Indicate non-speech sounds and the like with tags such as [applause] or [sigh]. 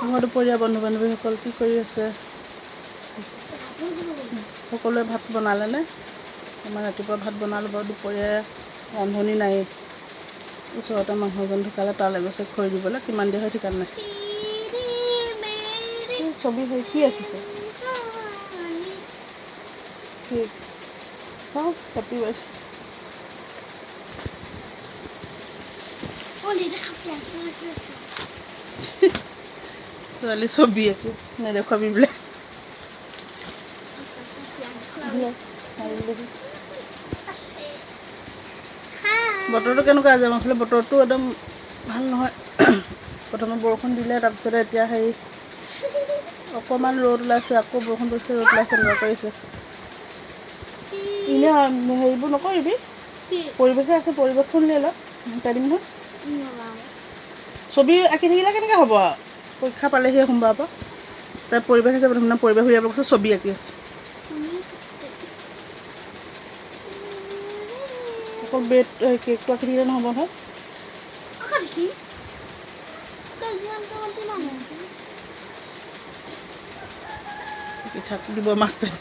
মোৰ দুপৰীয়া বন্ধু বান্ধৱীসকল কি কৰি আছে? সকলোৱে ভাত বনালেনে আমাৰ ৰাতিপুৱা ভাত বনালোঁ বাৰু দুপৰীয়া ৰান্ধনি নায়েই। ওচৰতে মানুহ এজন ঢুকালে তালৈ গৈছে খৰি দিবলৈ। কিমান দেৰি হয় ঠিকান নাই ছবি সেই কি আঁকিছে কি? চাওঁ ছোৱালী ছবি [laughs] নেদেখুৱাবি বোলে বোলে, মাৰিবলৈ দেখি। বতৰটো কেনেকুৱা আজি আমাৰ ফালে বতৰটো একদম ভাল নহয় প্ৰথমে বৰষুণ দিলে তাৰপিছতে এতিয়া হেৰি অকণমান ৰ'দ ওলাইছে আকৌ বৰষুণ পৰিছে ৰ'দ ওলাইছে এনেকুৱা কৰিছে এনেই হেৰিবোৰ নকৰিবি পৰিৱেশে আছে পৰিৱেশখন ল শিকাই দিম নহয় ছবি আঁকি থাকিলে কেনেকৈ হ'ব আৰু পৰীক্ষা পালেহি সোমবাৰৰ পৰা। তাই পৰিৱেশ আছে প্ৰথমে পৰিৱেশ উলিয়াব কৈছোঁ ছবি আঁকি আছে। অকল ব্ৰেড কেকটো আঁকি থাকিলে নহ'ব নহয়। পিঠাটো দিব মাষ্টৰ